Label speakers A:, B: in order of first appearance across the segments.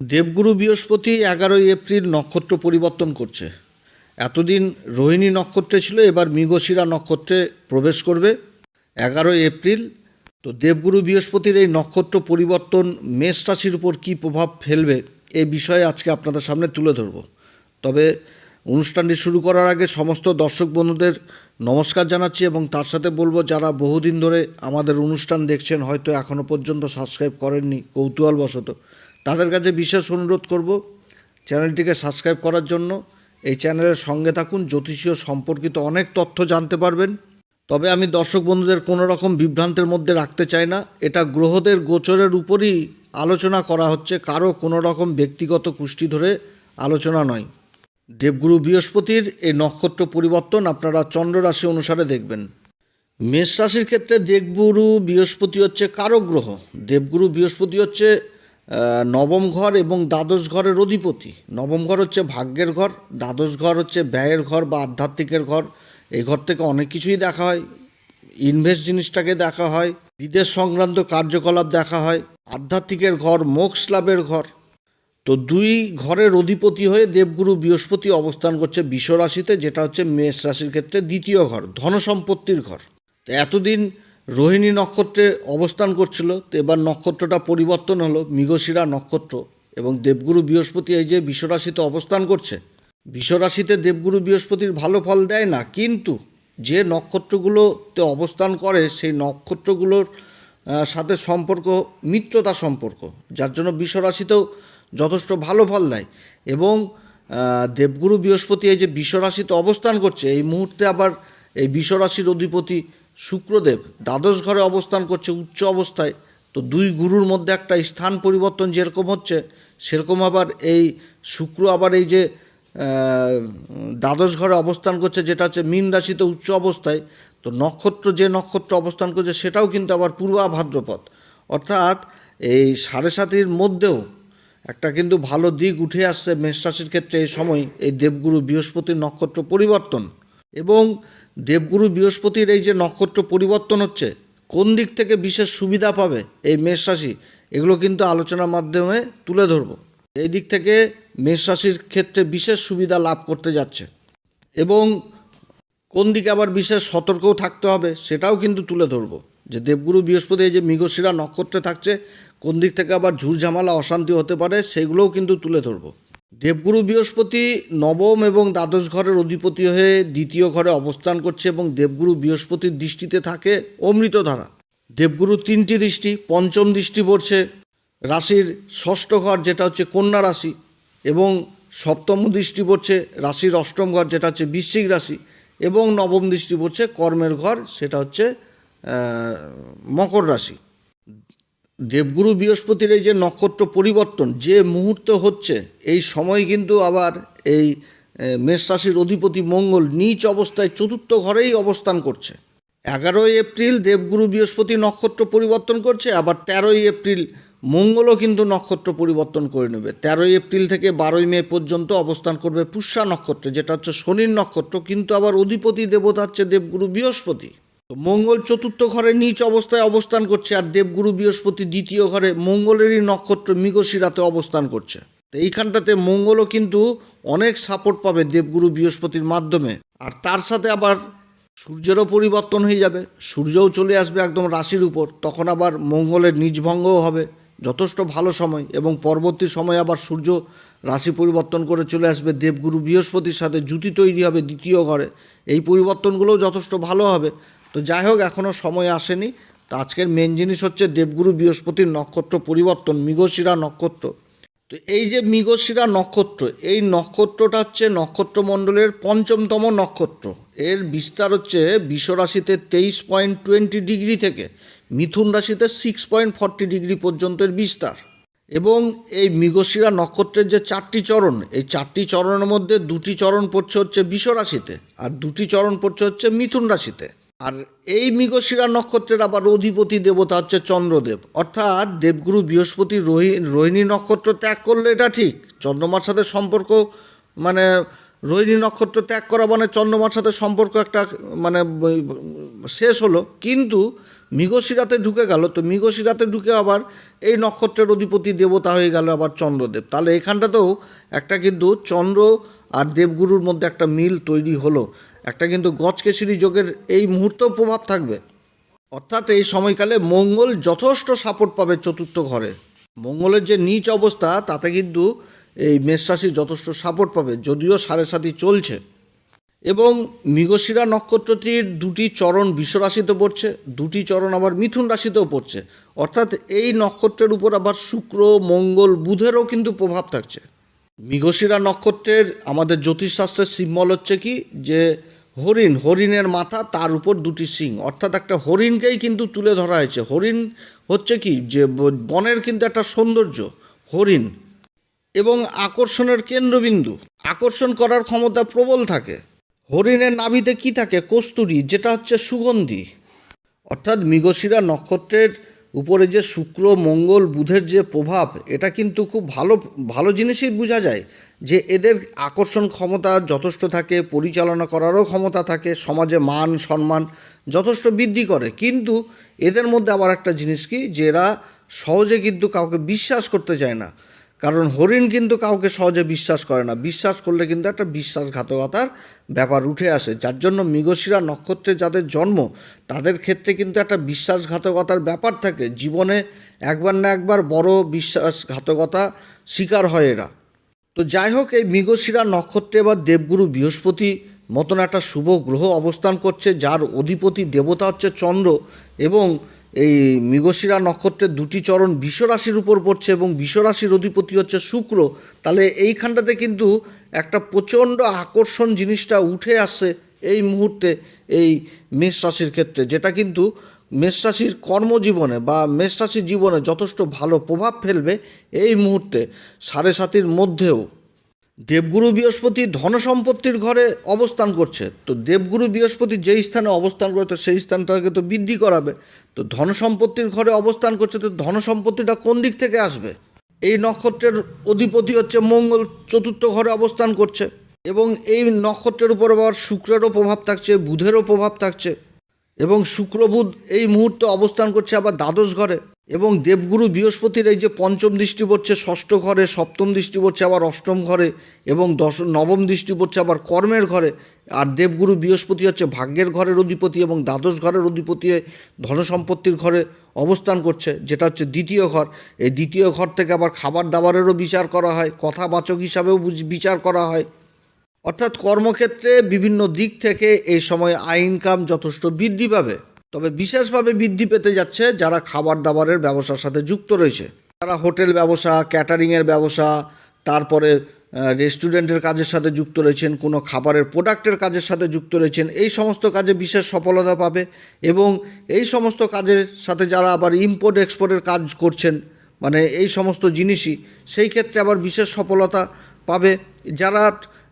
A: দেবগুরু বৃহস্পতি এগারোই এপ্রিল নক্ষত্র পরিবর্তন করছে। এতদিন রোহিণী নক্ষত্রে ছিল, এবার মৃগশিরা নক্ষত্রে প্রবেশ করবে। এগারোই এপ্রিল, তো দেবগুরু বৃহস্পতির এই নক্ষত্র পরিবর্তন মেষ রাশির উপর কী প্রভাব ফেলবে, এ বিষয়ে আজকে আপনাদের সামনে তুলে ধরব। তবে অনুষ্ঠানটি শুরু করার আগে সমস্ত দর্শক বন্ধুদের নমস্কার জানাচ্ছি এবং তার সাথে বলব, যারা বহুদিন ধরে আমাদের অনুষ্ঠান দেখছেন, হয়তো এখনও পর্যন্ত সাবস্ক্রাইব করেননি, কৌতূহলবশত। তাদের কাছে বিশেষ অনুরোধ করব চ্যানেলটিকে সাবস্ক্রাইব করার জন্য। এই চ্যানেলের সঙ্গে থাকুন, জ্যোতিষীয় সম্পর্কিত অনেক তথ্য জানতে পারবেন। তবে আমি দর্শক বন্ধুদের কোনো রকম বিভ্রান্তের মধ্যে রাখতে চাই না। এটা গ্রহদের গোচরের উপরই আলোচনা করা হচ্ছে, কারও কোনো রকম ব্যক্তিগত কুষ্টি ধরে আলোচনা নয়। দেবগুরু বৃহস্পতির এই নক্ষত্র পরিবর্তন আপনারা চন্দ্র রাশি অনুসারে দেখবেন। মেষ রাশির ক্ষেত্রে দেবগুরু বৃহস্পতি হচ্ছে কারক গ্রহ। দেবগুরু বৃহস্পতি হচ্ছে নবম ঘর এবং দ্বাদশ ঘরের অধিপতি। নবম ঘর হচ্ছে ভাগ্যের ঘর, দ্বাদশ ঘর হচ্ছে ব্যয়ের ঘর বা আধ্যাত্মিকের ঘর। এই ঘর থেকে অনেক কিছুই দেখা হয়। ইনভেস্ট জিনিসটাকে দেখা হয়, বিদেশ সংক্রান্ত কার্যকলাপ দেখা হয়, আধ্যাত্মিকের ঘর, মোক্ষ লাভের ঘর। তো দুই ঘরের অধিপতি হয়ে দেবগুরু বৃহস্পতি অবস্থান করছে বিষ রাশিতে যেটা হচ্ছে মেষ রাশির ক্ষেত্রে দ্বিতীয় ঘর, ধনসম্পত্তির ঘর। তো এতদিন রোহিণী নক্ষত্রে অবস্থান করছিল, তো এবার নক্ষত্রটা পরিবর্তন হলো, মৃগশিরা নক্ষত্র এবং দেবগুরু বৃহস্পতি এই যে বিশ্বরাশিতে অবস্থান করছে। বিশ্বরাশিতে দেবগুরু বৃহস্পতির ভালো ফল দেয় না, কিন্তু যে নক্ষত্রগুলোতে অবস্থান করে, সেই নক্ষত্রগুলোর সাথে সম্পর্ক, মিত্রতা সম্পর্ক, যার জন্য বিশ্বরাশিতেও যথেষ্ট ভালো ফল দেয় এবং দেবগুরু বৃহস্পতি এই যে বিশ্বরাশিতে অবস্থান করছে, এই মুহূর্তে আবার এই বিশ্বরাশির অধিপতি শুক্রদেব দ্বাদশ ঘরে অবস্থান করছে উচ্চ অবস্থায়, তো দুই গুরুর মধ্যে একটা স্থান পরিবর্তন যেরকম হচ্ছে, সেরকম আবার এই শুক্র আবার এই যে দ্বাদশ ঘরে অবস্থান করছে যেটা হচ্ছে মীন রাশিতে উচ্চ অবস্থায়, তো নক্ষত্র যে নক্ষত্র অবস্থান করছে সেটাও কিন্তু আবার পূর্বা ভাদ্রপদ অর্থাৎ এই সাড়ে সাতির মধ্যেও একটা কিন্তু ভালো দিক উঠে আসছে মেষ রাশির ক্ষেত্রে এই সময়, এই দেবগুরু বৃহস্পতির নক্ষত্র পরিবর্তন। এবং দেবগুরু বৃহস্পতির এই যে নক্ষত্র পরিবর্তন হচ্ছে, কোন দিক থেকে বিশেষ সুবিধা পাবে এই মেষ রাশি? এগুলো কিন্তু আলোচনার মাধ্যমে তুলে ধরবো। এই দিক থেকে মেষ রাশির ক্ষেত্রে বিশেষ সুবিধা লাভ করতে যাচ্ছে এবং কোন দিকে আবার বিশেষ সতর্কও থাকতে হবে সেটাও কিন্তু তুলে ধরবো। যে দেবগুরু বৃহস্পতি এই যে মৃগশিরা নক্ষত্রে থাকছে, কোন দিক থেকে আবার ঝুরঝামেলা অশান্তি হতে পারে সেগুলোও কিন্তু তুলে ধরবো। দেবগুরু বৃহস্পতি নবম এবং দ্বাদশ ঘরের অধিপতি হয়ে দ্বিতীয় ঘরে অবস্থান করছে এবং দেবগুরু বৃহস্পতির দৃষ্টিতে থাকে অমৃতধারা। দেবগুরু তিনটি দৃষ্টি, পঞ্চম দৃষ্টি পড়ছে রাশির ষষ্ঠ ঘর যেটা হচ্ছে কন্যা রাশি এবং সপ্তম দৃষ্টি পড়ছে রাশির অষ্টম ঘর যেটা হচ্ছে বৃশ্চিক রাশি এবং নবম দৃষ্টি পড়ছে কর্মের ঘর সেটা হচ্ছে মকর রাশি। দেবগুরু বৃহস্পতির এই যে নক্ষত্র পরিবর্তন যে মুহূর্ত হচ্ছে, এই সময় কিন্তু আবার এই মেষ রাশির অধিপতি মঙ্গল নিচ অবস্থায় চতুর্থ ঘরেই অবস্থান করছে। এগারোই এপ্রিল দেবগুরু বৃহস্পতি নক্ষত্র পরিবর্তন করছে, আবার তেরোই এপ্রিল মঙ্গলও কিন্তু নক্ষত্র পরিবর্তন করে নেবে। তেরোই এপ্রিল থেকে বারোই মে পর্যন্ত অবস্থান করবে পুষ্যা নক্ষত্রে, যেটা হচ্ছে শনির নক্ষত্র, কিন্তু আবার অধিপতি দেবতা হচ্ছে দেবগুরু বৃহস্পতি। তো মঙ্গল চতুর্থ ঘরে নিচ অবস্থায় অবস্থান করছে আর দেবগুরু বৃহস্পতি দ্বিতীয় ঘরে মঙ্গলেরই নক্ষত্র মৃগশিরাতে অবস্থান করছে। তো এইখানটাতে মঙ্গলও কিন্তু অনেক সাপোর্ট পাবে দেবগুরু বৃহস্পতির মাধ্যমে। আর তার সাথে আবার সূর্যেরও পরিবর্তন হয়ে যাবে। সূর্যও চলে আসবে একদম রাশির উপর। তখন আবার মঙ্গলের নিজভঙ্গও হবে। যথেষ্ট ভালো সময় এবং পরবর্তী সময় আবার সূর্য রাশি পরিবর্তন করে চলে আসবে। দেবগুরু বৃহস্পতির সাথে জুতি তৈরি হবে দ্বিতীয় ঘরে। এই পরিবর্তনগুলোও যথেষ্ট ভালো হবে। তো যাই হোক এখনও সময় আসেনি। তো আজকের মেন জিনিস হচ্ছে দেবগুরু বৃহস্পতির নক্ষত্র পরিবর্তন, মৃগশিরা নক্ষত্র। তো এই যে মৃগশিরা নক্ষত্র, এই নক্ষত্রটা হচ্ছে নক্ষত্রমণ্ডলের পঞ্চমতম নক্ষত্র। এর বিস্তার হচ্ছে বিষ রাশিতে তেইশ পয়েন্ট টোয়েন্টি ডিগ্রি থেকে, মিথুন রাশিতে সিক্স পয়েন্ট ফর্টি ডিগ্রি পর্যন্ত এর বিস্তার। এবং এই মৃগশিরা নক্ষত্রের যে চারটি চরণ, এই চারটি চরণের মধ্যে দুটি চরণ পড়ছে হচ্ছে বিষ রাশিতে, আর দুটি চরণ পড়ছে হচ্ছে মিথুন রাশিতে। আর এই মৃগশিরা নক্ষত্রের আবার অধিপতি দেবতা হচ্ছে চন্দ্রদেব। অর্থাৎ দেবগুরু বৃহস্পতি রোহি, রোহিণী নক্ষত্র ত্যাগ করলে এটা ঠিক। চন্দ্রমার সাথে সম্পর্ক মানে রোহিণী নক্ষত্র ত্যাগ করা মানে চন্দ্রমার সাথে সম্পর্ক একটা মানে শেষ হলো। কিন্তু মৃগশিরাতে ঢুকে গেল, তো মৃগশিরাতে ঢুকে আবার এই নক্ষত্রের অধিপতি দেবতা হয়ে গেল আবার চন্দ্রদেব। তাহলে এখানটাতেও একটা কিন্তু চন্দ্র আর দেবগুরুর মধ্যে একটা মিল তৈরি হলো। একটা কিন্তু গজকেশরী যোগের এই মুহূর্তেও প্রভাব থাকবে। অর্থাৎ এই সময়কালে মঙ্গল যথেষ্ট সাপোর্ট পাবে চতুর্থ ঘরে। মঙ্গলের যে নিচ অবস্থা, তাতে কিন্তু এই মেষ রাশি যথেষ্ট সাপোর্ট পাবে, যদিও সাড়ে সাতি চলছে। এবং মৃগশিরা নক্ষত্রটির দুটি চরণ বিশ্বরাশিতে পড়ছে, দুটি চরণ আবার মিথুন রাশিতেও পড়ছে। অর্থাৎ এই নক্ষত্রের উপর আবার শুক্র, মঙ্গল, বুধেরও কিন্তু প্রভাব থাকছে। মৃগশিরা নক্ষত্রের আমাদের জ্যোতিষশাস্ত্রের সিম্বল হচ্ছে কি? যে হরিণ, হরিণের মাথা তার উপর দুটি সিং অর্থাৎ একটা হরিণকেই কিন্তু তুলে ধরা হয়েছে। হরিণ হচ্ছে কি? যে বনের কিন্তু একটা সৌন্দর্য, হরিণ। এবং আকর্ষণের কেন্দ্রবিন্দু। আকর্ষণ করার ক্ষমতা প্রবল থাকে। হরিণের নাভিতে কি থাকে? কস্তুরী, যেটা হচ্ছে সুগন্ধি। অর্থাৎ মৃগশিরা নক্ষত্রের উপরে যে শুক্র, মঙ্গল, বুধের যে প্রভাব, এটা কিন্তু খুব ভালো ভালো জিনিসই বোঝা যায়। যে এদের আকর্ষণ ক্ষমতা যথেষ্ট থাকে, পরিচালনা করারও ক্ষমতা থাকে, সমাজে মান, সম্মান যথেষ্ট বৃদ্ধি করে। কিন্তু এদের মধ্যে আবার একটা জিনিস কি? যে এরা সহজে কিন্তু কাউকে বিশ্বাস করতে চায় না। কারণ হরিণ কিন্তু কাউকে সহজে বিশ্বাস করে না। বিশ্বাস করলে কিন্তু একটা বিশ্বাসঘাতকতার ব্যাপার উঠে আসে। যার জন্য মৃগশিরা নক্ষত্রে যাদের জন্ম, তাদের ক্ষেত্রে কিন্তু একটা বিশ্বাসঘাতকতার ব্যাপার থাকে। জীবনে একবার না একবার বড় বিশ্বাসঘাতকতা শিকার হয় এরা। তো যাই হোক, এই মৃগশিরা নক্ষত্রে বা দেবগুরু বৃহস্পতি মতন একটা শুভ গ্রহ অবস্থান করছে, যার অধিপতি দেবতা হচ্ছে চন্দ্র এবং এই মৃগশিরা নক্ষত্রের দুটি চরণ বিশ্বরাশির উপর পড়ছে এবং বিশ্বরাশির অধিপতি হচ্ছে শুক্র। তাহলে এইখানটাতে কিন্তু একটা প্রচণ্ড আকর্ষণ জিনিসটা উঠে আসছে এই মুহূর্তে এই মেষ রাশির ক্ষেত্রে, যেটা কিন্তু মেষ রাশির কর্মজীবনে বা মেষ রাশির জীবনে যথেষ্ট ভালো প্রভাব ফেলবে এই মুহূর্তে সাড়ে সাতির মধ্যেও। দেবগুরু বৃহস্পতি ধন সম্পত্তির ঘরে অবস্থান করছে। তো দেবগুরু বৃহস্পতি যেই স্থানে অবস্থান করে, তো সেই স্থানটাকে তো বৃদ্ধি করাবে। তো ধন সম্পত্তির ঘরে অবস্থান করছে, তো ধন সম্পত্তিটা কোন দিক থেকে আসবে? এই নক্ষত্রের অধিপতি হচ্ছে মঙ্গল, চতুর্থ ঘরে অবস্থান করছে। এবং এই নক্ষত্রের উপর আবার শুক্রেরও প্রভাব থাকছে, বুধেরও প্রভাব থাকছে। এবং শুক্র বুধ এই মুহূর্তে অবস্থান করছে আবার দ্বাদশ ঘরে এবং দেবগুরু বৃহস্পতির এই যে পঞ্চম দৃষ্টি পড়ছে, ষষ্ঠ ঘরে, সপ্তম দৃষ্টি পড়ছে, আবার অষ্টম ঘরে এবং দশ, নবম দৃষ্টি পড়ছে, আবার কর্মের ঘরে। আর দেবগুরু বৃহস্পতি হচ্ছে ভাগ্যের ঘরের অধিপতি এবং দ্বাদশ ঘরের অধিপতি ধনসম্পত্তির ঘরে অবস্থান করছে, যেটা হচ্ছে দ্বিতীয় ঘর। এই দ্বিতীয় ঘর থেকে আবার খাবার দাবারেরও বিচার করা হয়, কথাবাচক হিসাবেও বিচার করা হয়। অর্থাৎ কর্মক্ষেত্রে বিভিন্ন দিক থেকে এই সময় আয় ইনকাম যথেষ্ট বৃদ্ধি পাবে। তবে বিশেষভাবে বৃদ্ধি পেতে যাচ্ছে যারা খাবার দাবারের ব্যবসার সাথে যুক্ত রয়েছে। তারা হোটেল ব্যবসা, ক্যাটারিংয়ের ব্যবসা, তারপরে রেস্টুরেন্টের কাজের সাথে যুক্ত রয়েছেন, কোনো খাবারের প্রোডাক্টের কাজের সাথে যুক্ত রয়েছেন, এই সমস্ত কাজে বিশেষ সফলতা পাবে এবং এই সমস্ত কাজের সাথে যারা আবার ইম্পোর্ট এক্সপোর্টের কাজ করছেন মানে এই সমস্ত জিনিসই, সেই ক্ষেত্রে আবার বিশেষ সফলতা পাবে। যারা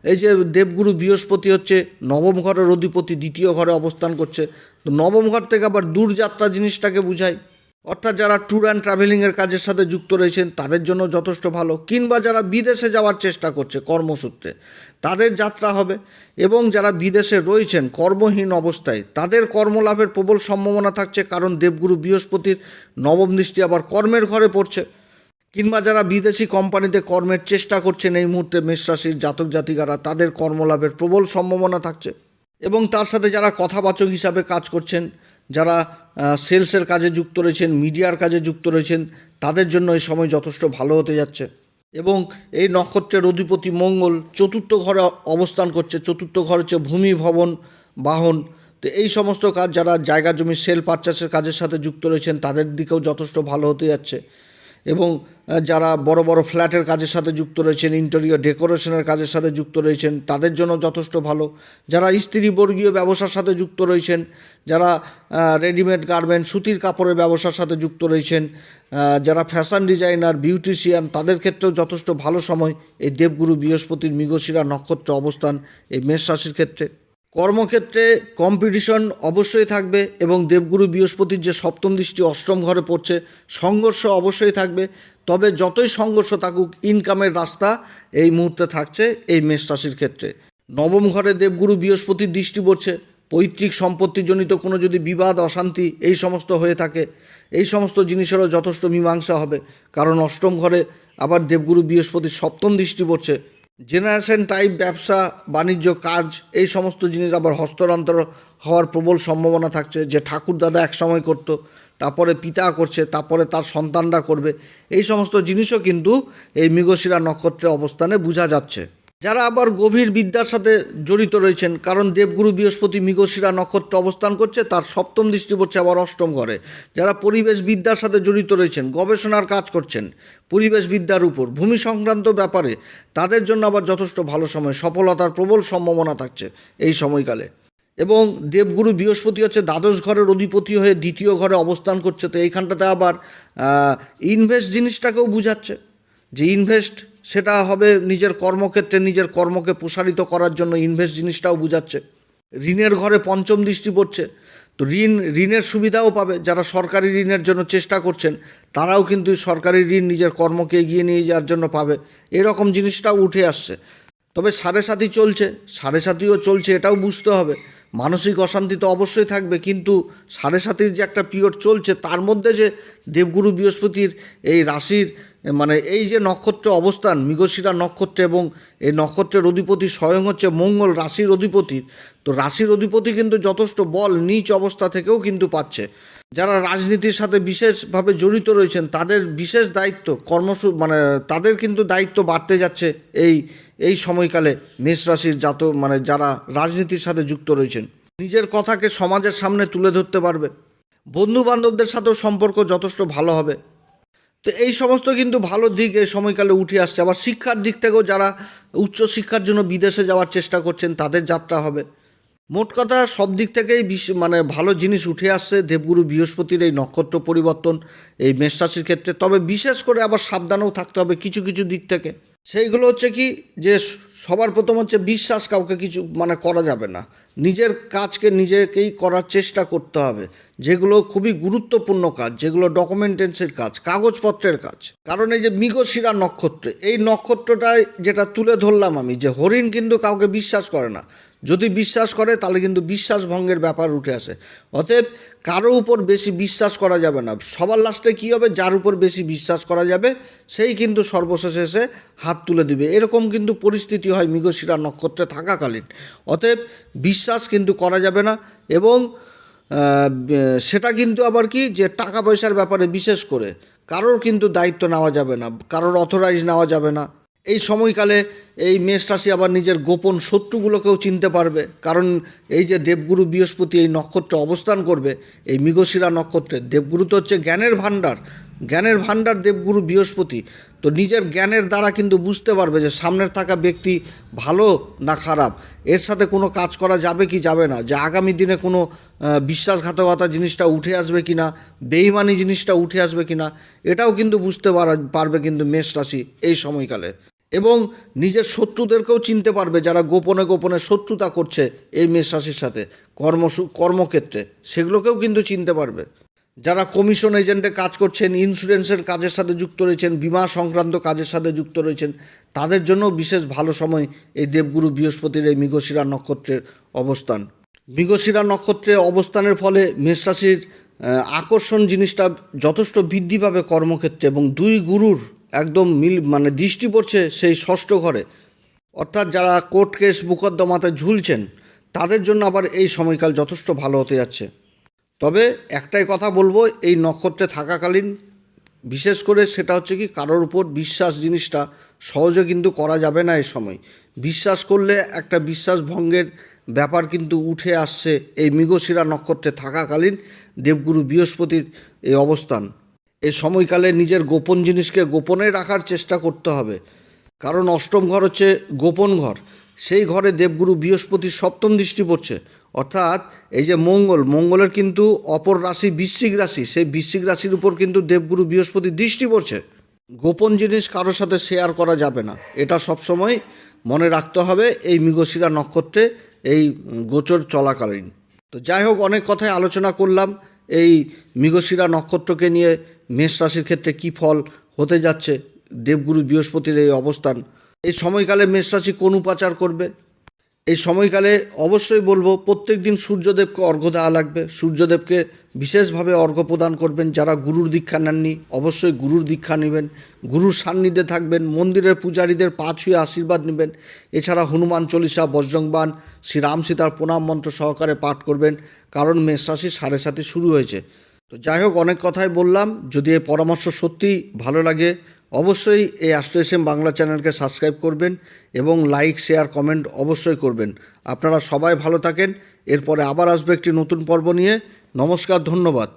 A: এই যে দেবগুরু বৃহস্পতি হচ্ছে নবম ঘরের অধিপতি, দ্বিতীয় ঘরে অবস্থান করছে। তো নবম ঘর থেকে আবার দূরযাত্রা জিনিসটাকে বুঝায় অর্থাৎ যারা ট্যুর অ্যান্ড ট্রাভেলিংয়ের কাজের সাথে যুক্ত রয়েছেন, তাদের জন্য যথেষ্ট ভালো। কিংবা যারা বিদেশে যাওয়ার চেষ্টা করছে কর্মসূত্রে, তাদের যাত্রা হবে। এবং যারা বিদেশে রয়েছেন কর্মহীন অবস্থায়, তাদের কর্মলাভের প্রবল সম্ভাবনা থাকছে। কারণ দেবগুরু বৃহস্পতির নবম দৃষ্টি আবার কর্মের ঘরে পড়ছে। কিংবা যারা বিদেশি কোম্পানিতে কর্মের চেষ্টা করছেন এই মুহূর্তে মেষ রাশির জাতক জাতিকারা, তাদের কর্মলাভের প্রবল সম্ভাবনা থাকছে। এবং তার সাথে যারা কথাবাচক হিসাবে কাজ করছেন, যারা সেলসের কাজে যুক্ত রয়েছেন, মিডিয়ার কাজে যুক্ত রয়েছেন, তাদের জন্য এই সময় যথেষ্ট ভালো হতে যাচ্ছে। এবং এই নক্ষত্রের অধিপতি মঙ্গল চতুর্থ ঘরে অবস্থান করছে। চতুর্থ ঘর হচ্ছে ভূমি ভবন, বাহন। তো এই সমস্ত কাজ যারা জায়গা জমি, সেল পারচেসের কাজের সাথে যুক্ত রয়েছেন, তাদের দিকেও যথেষ্ট ভালো হতে যাচ্ছে। এবং যারা বড় বড় ফ্ল্যাটের কাজের সাথে যুক্ত রয়েছেন ইন্টেরিয়র ডেকোরেশনের কাজের সাথে যুক্ত রয়েছেন, তাদের জন্য যথেষ্ট ভালো। যারা স্ত্রীবর্গীয় ব্যবসার সাথে যুক্ত রয়েছেন, যারা রেডিমেড গার্মেন্ট সুতির কাপড়ের ব্যবসার সাথে যুক্ত রয়েছেন যারা ফ্যাশন ডিজাইনার বিউটিশিয়ান তাদের ক্ষেত্রেও যথেষ্ট ভালো সময়। এই দেবগুরু বৃহস্পতির মৃগশিরা নক্ষত্র অবস্থান, এই মেষ রাশির ক্ষেত্রে। কর্মক্ষেত্রে কম্পিটিশন অবশ্যই থাকবে এবং দেবগুরু বৃহস্পতির যে সপ্তম দৃষ্টি অষ্টম ঘরে পড়ছে, সংঘর্ষ অবশ্যই থাকবে। তবে যতই সংঘর্ষ থাকুক ইনকামের রাস্তা এই মুহূর্তে থাকছে এই মেষ রাশির ক্ষেত্রে। নবম ঘরে দেবগুরু বৃহস্পতির দৃষ্টি পড়ছে, পৈতৃক সম্পত্তিজনিত কোনো যদি বিবাদ, অশান্তি এই সমস্ত হয়ে থাকে, এই সমস্ত জিনিসেরও যথেষ্ট মীমাংসা হবে। কারণ অষ্টম ঘরে আবার দেবগুরু বৃহস্পতির সপ্তম দৃষ্টি পড়ছে জেনারেশন টাইপ, ব্যবসা, বাণিজ্য, কাজ, এই সমস্ত জিনিস আবার হস্তান্তর হওয়ার প্রবল সম্ভাবনা থাকছে যে ঠাকুরদাদা একসময় করত, তারপরে পিতা করছে, তারপরে তার সন্তানরা করবে, এই সমস্ত জিনিসও কিন্তু এই মৃগশিরা নক্ষত্রের অবস্থানে বোঝা যাচ্ছে। যারা আবার গভীর বিদ্যার সাথে জড়িত রয়েছেন, কারণ দেবগুরু বৃহস্পতি মৃগশিরা নক্ষত্র অবস্থান করছে, তার সপ্তম দৃষ্টি পড়ছে আবার অষ্টম ঘরে। যারা পরিবেশ বিদ্যার সাথে জড়িত রয়েছেন, গবেষণার কাজ করছেন পরিবেশ বিদ্যার উপর, ভূমি সংক্রান্ত ব্যাপারে, তাদের জন্য আবার যথেষ্ট ভালো সময়, সফলতার প্রবল সম্ভাবনা থাকছে এই সময়কালে। এবং দেবগুরু বৃহস্পতি হচ্ছে দ্বাদশ ঘরের অধিপতি হয়ে দ্বিতীয় ঘরে অবস্থান করছে, তো এইখানটাতে আবার ইনভেস্ট জিনিসটাকেও বুঝাচ্ছে। যে ইনভেস্ট সেটা হবে নিজের কর্মক্ষেত্রে নিজের কর্মকে প্রসারিত করার জন্য ইনভেস্ট জিনিসটাও বুঝাচ্ছে। ঋণের ঘরে পঞ্চম দৃষ্টি পড়ছে। তো ঋণ, ঋণের সুবিধাও পাবে। যারা সরকারি ঋণের জন্য চেষ্টা করছেন, তারাও কিন্তু সরকারি ঋণ নিজের কর্মকে এগিয়ে নিয়ে যাওয়ার জন্য পাবে। এরকম জিনিসটাও উঠে আসছে। তবে সাড়ে সাথী চলছে। সাড়ে সাথীও চলছে, এটাও বুঝতে হবে। মানসিক অশান্তি তো অবশ্যই থাকবে, কিন্তু সাড়ে সাতির যে একটা পিরিয়ড চলছে, তার মধ্যে যে দেবগুরু বৃহস্পতির এই রাশির মানে এই যে নক্ষত্র অবস্থান, মৃগশিরা নক্ষত্র এবং এই নক্ষত্রের অধিপতি স্বয়ং হচ্ছে মঙ্গল রাশির অধিপতি, তো রাশির অধিপতি কিন্তু যথেষ্ট বল, নিচ অবস্থা থেকেও কিন্তু পাচ্ছে। যারা রাজনীতির সাথে বিশেষভাবে জড়িত রয়েছেন, তাদের বিশেষ দায়িত্ব, কর্মসূ মানে তাদের কিন্তু দায়িত্ব বাড়তে যাচ্ছে এই এই সময়কালে মেষ রাশির জাত মানে যারা রাজনীতির সাথে যুক্ত রয়েছেন। নিজের কথাকে সমাজের সামনে তুলে ধরতে পারবে। বন্ধু বান্ধবদের সাথেও সম্পর্ক যথেষ্ট ভালো হবে। তো এই সমস্ত কিন্তু ভালো দিক এই সময়কালে উঠে আসছে। আবার শিক্ষার দিক থেকেও যারা উচ্চ শিক্ষার জন্য বিদেশে যাওয়ার চেষ্টা করছেন, তাদের যাত্রা হবে। মোট কথা সব দিক থেকেই মানে ভালো জিনিস উঠে আসছে। দেবগুরু বৃহস্পতির এই নক্ষত্র পরিবর্তন, এই মেষ রাশির ক্ষেত্রে। তবে বিশেষ করে আবার সাবধানেও থাকতে হবে কিছু কিছু দিক থেকে। সেইগুলো হচ্ছে কি যে সবার প্রথম হচ্ছে বিশ্বাস কাউকে কিছু মানে করা যাবে না। নিজের কাজকে নিজেকেই করার চেষ্টা করতে হবে। যেগুলো খুবই গুরুত্বপূর্ণ কাজ, যেগুলো ডকুমেন্টেন্সের কাজ, কাগজপত্রের কাজ। কারণ এই যে মৃগশিরা নক্ষত্র, এই নক্ষত্রটায় যেটা তুলে ধরলাম আমি, যে হরিণ কিন্তু কাউকে বিশ্বাস করে না। যদি বিশ্বাস করে, তাহলে কিন্তু বিশ্বাস ভঙ্গের ব্যাপার উঠে আসে। অতএব কারও উপর বেশি বিশ্বাস করা যাবে না। সবার লাস্টে কী হবে? যার উপর বেশি বিশ্বাস করা যাবে, সেই কিন্তু সর্বশেষে এসে হাত তুলে দিবে। এরকম কিন্তু পরিস্থিতি হয় মৃগশিরা নক্ষত্রে থাকাকালীন। অতএব বিশ্বাস কিন্তু করা যাবে না এবং সেটা কিন্তু আবার কি? যে টাকা পয়সার ব্যাপারে বিশেষ করে। কারোর কিন্তু দায়িত্ব নেওয়া যাবে না। কারোর অথরাইজ নেওয়া যাবে না। এই সময়কালে এই মেষ রাশি আবার নিজের গোপন শত্রুগুলোকেও চিনতে পারবে। কারণ এই যে দেবগুরু বৃহস্পতি এই নক্ষত্রে অবস্থান করবে, এই মৃগশিরা নক্ষত্রে, দেবগুরু তো হচ্ছে জ্ঞানের ভাণ্ডার। জ্ঞানের ভাণ্ডার দেবগুরু বৃহস্পতি। তো নিজের জ্ঞানের দ্বারা কিন্তু বুঝতে পারবে যে সামনের থাকা ব্যক্তি ভালো না খারাপ। এর সাথে কোনো কাজ করা যাবে কি যাবে না? যে আগামী দিনে কোনো বিশ্বাসঘাতকতা জিনিসটা উঠে আসবে কি না? বেইমানি জিনিসটা উঠে আসবে কি না? এটাও কিন্তু বুঝতে পারা- পারবে কিন্তু মেষ রাশি এই সময়কালে। এবং নিজের শত্রুদেরকেও চিনতে পারবে যারা গোপনে গোপনে শত্রুতা করছে এই মেষ রাশির সাথে, কর্ম কর্মক্ষেত্রে। সেগুলোকেও কিন্তু চিনতে পারবে। যারা কমিশন এজেন্টে কাজ করছেন ইন্স্যুরেন্সের কাজের সাথে যুক্ত রয়েছেন, বিমা সংক্রান্ত কাজের সাথে যুক্ত রয়েছেন, তাদের জন্য বিশেষ ভালো সময় এই দেবগুরু বৃহস্পতির এই মৃগশিরা নক্ষত্রের অবস্থান। মৃগশিরা নক্ষত্রে অবস্থানের ফলে মেষ রাশির আকর্ষণ জিনিসটা যথেষ্ট বৃদ্ধি পাবে কর্মক্ষেত্রে এবং দুই গুরুর একদম মিল মানে দৃষ্টি পড়ছে সেই ষষ্ঠ ঘরে। অর্থাৎ যারা কোর্ট কেস মোকদ্দমাতে ঝুলছেন, তাদের জন্য আবার এই সময়কাল যথেষ্ট ভালো হতে যাচ্ছে। তবে একটাই কথা বলব, এই নক্ষত্রে থাকাকালীন বিশেষ করে সেটা হচ্ছে কি, কারোর উপর বিশ্বাস জিনিসটা সহজে কিন্তু করা যাবে না এই সময়। বিশ্বাস করলে একটা বিশ্বাস ভঙ্গের ব্যাপার কিন্তু উঠে আসছে এই মৃগশিরা নক্ষত্রে থাকাকালীন দেবগুরু বৃহস্পতির এই অবস্থান। এই সময়কালে নিজের গোপন জিনিসকে গোপনে রাখার চেষ্টা করতে হবে। কারণ অষ্টম ঘর হচ্ছে গোপন ঘর। সেই ঘরে দেবগুরু বৃহস্পতির সপ্তম দৃষ্টি পড়ছে। অর্থাৎ এই যে মঙ্গল, মঙ্গলের কিন্তু অপর রাশি বৃশ্চিক রাশি। সেই বৃশ্চিক রাশির উপর কিন্তু দেবগুরু বৃহস্পতি দৃষ্টি পড়ছে। গোপন জিনিস কারোর সাথে শেয়ার করা যাবে না। এটা সবসময় মনে রাখতে হবে এই মৃগশিরা নক্ষত্রে এই গোচর চলাকালীন। তো যাই হোক, অনেক কথাই আলোচনা করলাম। এই মৃগশিরা নক্ষত্রকে নিয়ে মেষ রাশির ক্ষেত্রে কী ফল হতে যাচ্ছে? দেবগুরু বৃহস্পতির এই অবস্থান। এই সময়কালে মেষ রাশি কোন উপাচার করবে? এই সময়কালে অবশ্যই বলব প্রত্যেক দিন সূর্যদেবকে অর্ঘ্য দেওয়া লাগবে। সূর্যদেবকে বিশেষভাবে অর্ঘ্য প্রদান করবেন। যারা গুরুর দীক্ষা নেননি, অবশ্যই গুরুর দীক্ষা নেবেন। গুরুর সান্নিধ্যে থাকবেন। মন্দিরের পূজারীদের পা ছুঁয়ে আশীর্বাদ নেবেন। এছাড়া হনুমান চল্লিশা বজ্রংবান শ্রী রাম সীতার প্রণাম মন্ত্র সহকারে পাঠ করবেন। কারণ মেষ রাশি সাড়ে সাথে শুরু হয়েছে। তো যাই হোক, অনেক কথাই বললাম। যদি এই পরামর্শ সত্যিই ভালো লাগে, অবশ্যই এই অ্যাস্ট্রো বাংলা চ্যানেলকে সাবস্ক্রাইব করবেন এবং লাইক, শেয়ার, কমেন্ট অবশ্যই করবেন। আপনারা সবাই ভালো থাকেন। এরপরে আবার আসবে একটি নতুন পর্ব নিয়ে। নমস্কার, ধন্যবাদ।